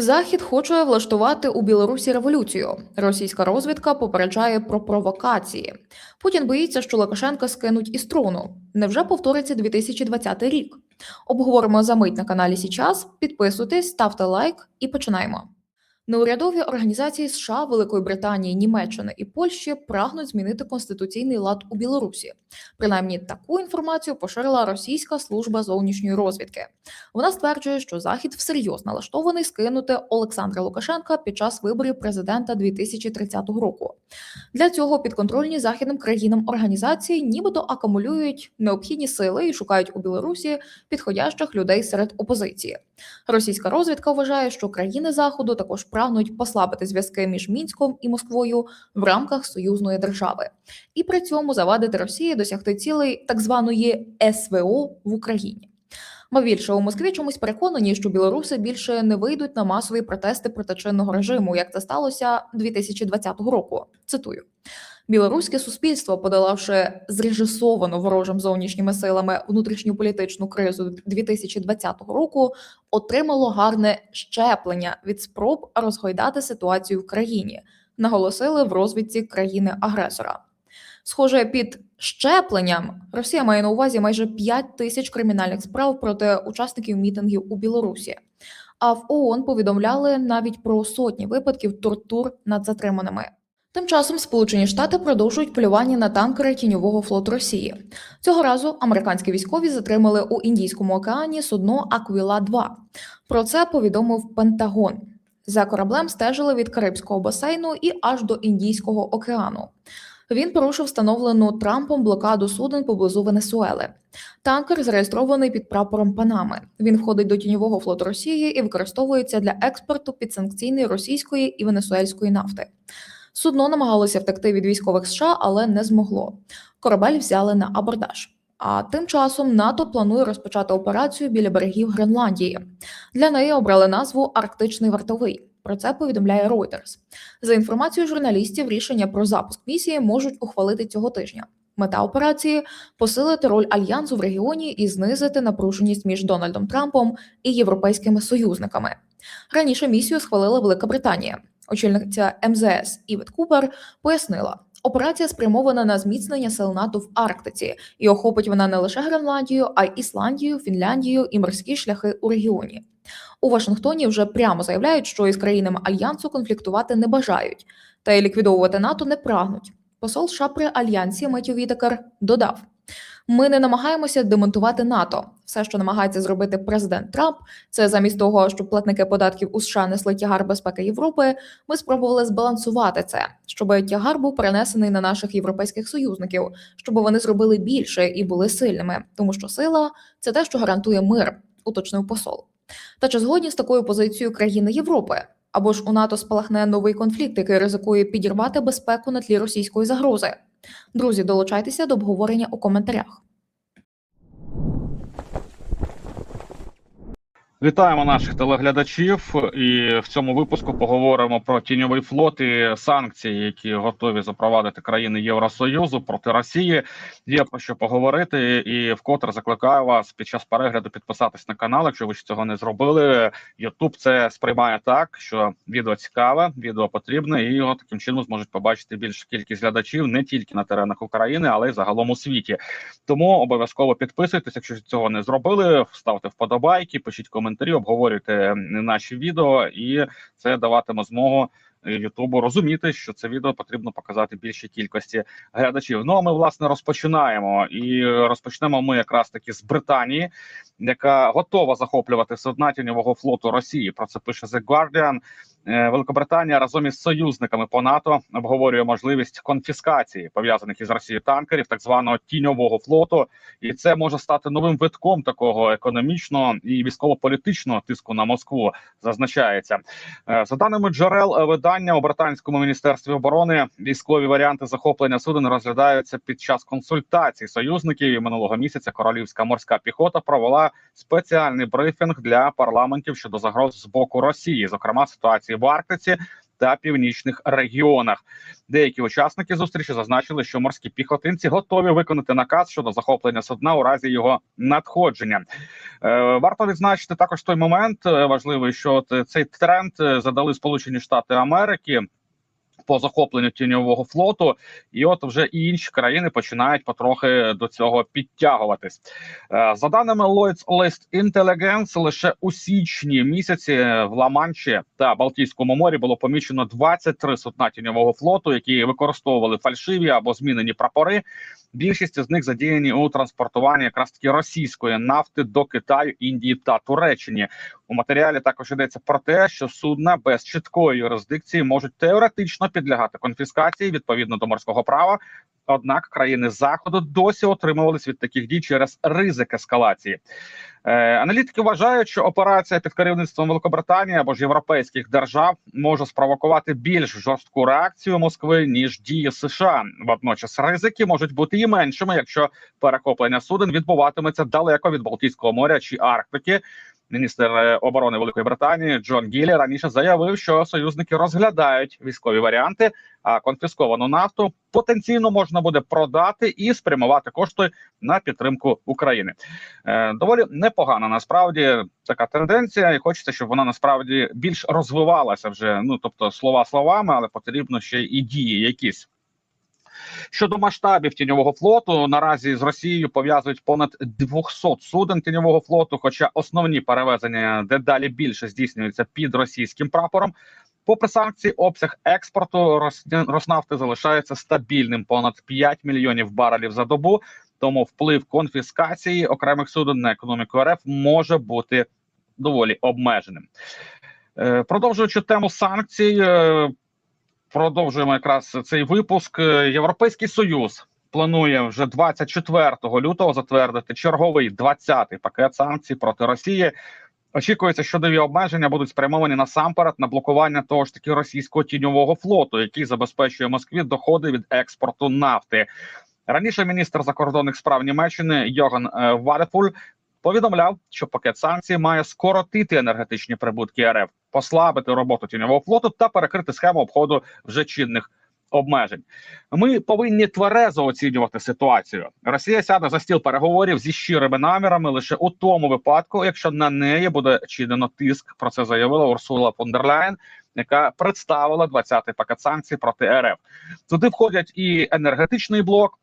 Захід хоче влаштувати у Білорусі революцію. Російська розвідка попереджає про провокації. Путін боїться, що Лукашенка скинуть із трону. Невже повториться 2020 рік? Обговоримо за мить на каналі Січас. Підписуйтесь, ставте лайк і починаємо. Неурядові організації США, Великої Британії, Німеччини і Польщі прагнуть змінити конституційний лад у Білорусі. Принаймні таку інформацію поширила російська служба зовнішньої розвідки. Вона стверджує, що захід всерйоз налаштований скинути Олександра Лукашенка під час виборів президента 2030 року. Для цього підконтрольні західним країнам організації нібито акумулюють необхідні сили і шукають у Білорусі підходящих людей серед опозиції. Російська розвідка вважає, що країни заходу також прагнуть послабити зв'язки між мінськом і Москвою в рамках союзної держави, і при цьому завадити Росії досягти цілей так званої СВО в Україні. Ба у Москві чомусь переконані, що білоруси більше не вийдуть на масові протести проти чинного режиму, як це сталося 2020 року. Цитую. Білоруське суспільство, подолавши зрежисовану ворожим зовнішніми силами внутрішню політичну кризу 2020 року, отримало гарне щеплення від спроб розгойдати ситуацію в країні, наголосили в розвідці країни-агресора. Схоже, під щепленням Росія має на увазі майже 5 тисяч кримінальних справ проти учасників мітингів у Білорусі. А в ООН повідомляли навіть про сотні випадків тортур над затриманими. Тим часом Сполучені Штати продовжують полювання на танкери тіньового флоту Росії. Цього разу американські військові затримали у Індійському океані судно Аквіла 2 Про це повідомив Пентагон. За кораблем стежили від Карибського басейну і аж до Індійського океану. Він порушив встановлену Трампом блокаду суден поблизу Венесуели. Танкер зареєстрований під прапором Панами. Він входить до тіньового флоту Росії і використовується для експорту підсанкційної російської і венесуельської нафти. Судно намагалося втекти від військових США, але не змогло. Корабель взяли на абордаж. А тим часом НАТО планує розпочати операцію біля берегів Гренландії. Для неї обрали назву Арктичний вартовий. Про це повідомляє Reuters. За інформацією журналістів, рішення про запуск місії можуть ухвалити цього тижня. Мета операції посилити роль альянсу в регіоні і знизити напруженість між Дональдом Трампом і європейськими союзниками. Раніше місію схвалила Велика Британія. Очільниця МЗС Івет Купер пояснила, операція спрямована на зміцнення сил НАТО в Арктиці, і охопить вона не лише Гренландію, а й Ісландію, Фінляндію і морські шляхи у регіоні. У Вашингтоні вже прямо заявляють, що із країнами альянсу конфліктувати не бажають, та й ліквідовувати НАТО не прагнуть. Посол США при альянсі Меттю Вітекер додав: ми не намагаємося демонтувати НАТО. Все, що намагається зробити президент Трамп, це замість того, щоб платники податків у США несли тягар безпеки Європи. Ми спробували збалансувати це, щоб тягар був перенесений на наших європейських союзників, щоб вони зробили більше і були сильними, тому що сила це те, що гарантує мир, уточнив посол. Та чи згодні з такою позицією країни Європи? Або ж у НАТО спалахне новий конфлікт, який ризикує підірвати безпеку на тлі російської загрози? Друзі, долучайтеся до обговорення у коментарях. Вітаємо наших телеглядачів, і в цьому випуску поговоримо про тіньовий флот і санкції, які готові запровадити країни Євросоюзу проти Росії. Є про що поговорити, і вкотре закликаю вас під час перегляду підписатись на канал. Якщо ви ж цього не зробили, Ютуб це сприймає так, що відео цікаве, відео потрібне, і його таким чином зможуть побачити більшу кількість глядачів не тільки на теренах України, але й загалом у світі. Тому обов'язково підписуйтесь, якщо цього не зробили. Ставте вподобайки, пишіть коментарі коментарі, обговорюйте наші відео, і це даватиме змогу Ютубу розуміти, що це відео потрібно показати більшій кількості глядачів. Ну а ми власне розпочинаємо і розпочнемо ми якраз таки з Британії, яка готова захоплювати судна тіньового флоту Росії. Про це пише The Guardian. Великобританія разом із союзниками по НАТО обговорює можливість конфіскації пов'язаних із Росією танкерів, так званого тіньового флоту, і це може стати новим витком такого економічного і військово-політичного тиску на Москву. Зазначається за даними джерел видання у британському міністерстві оборони. Військові варіанти захоплення суден розглядаються під час консультацій союзників. І минулого місяця королівська морська піхота провела спеціальний брифінг для парламентів щодо загроз з боку Росії, зокрема ситуації в Арктиці. та північних регіонах. Деякі учасники зустрічі зазначили, що морські піхотинці готові виконати наказ щодо захоплення судна у разі його надходження. Е, варто відзначити також той момент е, важливий, що е, цей тренд е, задали Сполучені Штати Америки. По захопленню тіньового флоту, і от вже і інші країни починають потрохи до цього підтягуватись. Е, За даними Lloyd's List Intelligence, лише у січні місяці в Ла-Манчі та Балтійському морі було помічено 23 судна тіньового флоту, які використовували фальшиві або змінені прапори. Більшість з них задіяні у транспортуванні якраз таки російської нафти до Китаю, Індії та Туреччині. У матеріалі також йдеться про те, що судна без чіткої юрисдикції можуть теоретично підлягати конфіскації відповідно до морського права. Однак країни заходу досі отримувались від таких дій через ризик ескалації. Е, аналітики вважають, що операція під керівництвом Великобританії або ж європейських держав може спровокувати більш жорстку реакцію Москви ніж дії США. Водночас ризики можуть бути і меншими, якщо перехоплення суден відбуватиметься далеко від Балтійського моря чи Арктики. Міністр е, оборони Великої Британії Джон Гіллі раніше заявив, що союзники розглядають військові варіанти, а конфісковану нафту потенційно можна буде продати і спрямувати кошти на підтримку України. Е, доволі непогана насправді така тенденція, і хочеться, щоб вона насправді більш розвивалася вже. Ну тобто слова словами, але потрібно ще і дії якісь. Щодо масштабів тіньового флоту, наразі з Росією пов'язують понад 200 суден тіньового флоту. Хоча основні перевезення дедалі більше здійснюються під російським прапором. Попри санкції, обсяг експорту Роснафти залишається стабільним понад 5 мільйонів барелів за добу. Тому вплив конфіскації окремих суден на економіку РФ може бути доволі обмеженим. Е, Продовжуючи тему санкцій, е, продовжуємо якраз цей випуск. Е, Європейський союз планує вже 24 лютого затвердити черговий 20-й пакет санкцій проти Росії. Очікується, що нові обмеження будуть спрямовані насамперед на блокування того ж таки російського тіньового флоту, який забезпечує Москві доходи від експорту нафти. Раніше міністр закордонних справ Німеччини Йоган е, Вадефуль повідомляв, що пакет санкцій має скоротити енергетичні прибутки РФ, послабити роботу тіньового флоту та перекрити схему обходу вже чинних обмежень. Ми повинні тверезо оцінювати ситуацію. Росія сяде за стіл переговорів зі щирими намірами лише у тому випадку, якщо на неї буде чинено тиск. Про це заявила Урсула фон яка представила 20-й пакет санкцій проти РФ. Туди входять і енергетичний блок.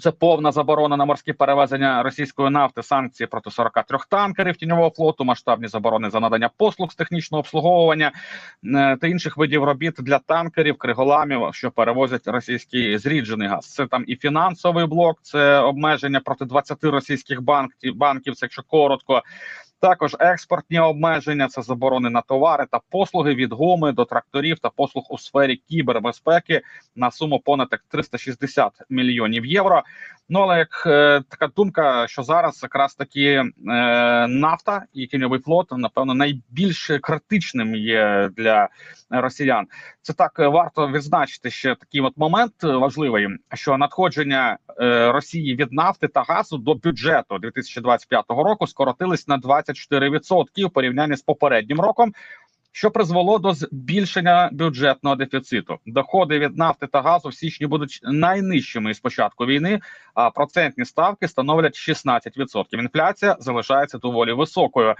Це повна заборона на морські перевезення російської нафти, санкції проти 43 танкерів тіньового флоту, масштабні заборони за надання послуг з технічного обслуговування е, та інших видів робіт для танкерів, криголамів, що перевозять російський зріджений газ. Це там і фінансовий блок, це обмеження проти 20 російських банків, банків, це якщо коротко. Також експортні обмеження, це заборони на товари та послуги від гуми до тракторів та послуг у сфері кібербезпеки на суму понад як 360 мільйонів євро. Ну але як е, така думка, що зараз якраз таки е, нафта і тіньовий флот, напевно, найбільш критичним є для росіян. Це так е, варто відзначити ще такий от момент важливий, що надходження е, Росії від нафти та газу до бюджету 2025 року скоротились на 24% у порівнянні з попереднім роком. Що призвело до збільшення бюджетного дефіциту? Доходи від нафти та газу в січні будуть найнижчими з початку війни, а процентні ставки становлять 16%. Інфляція залишається доволі високою.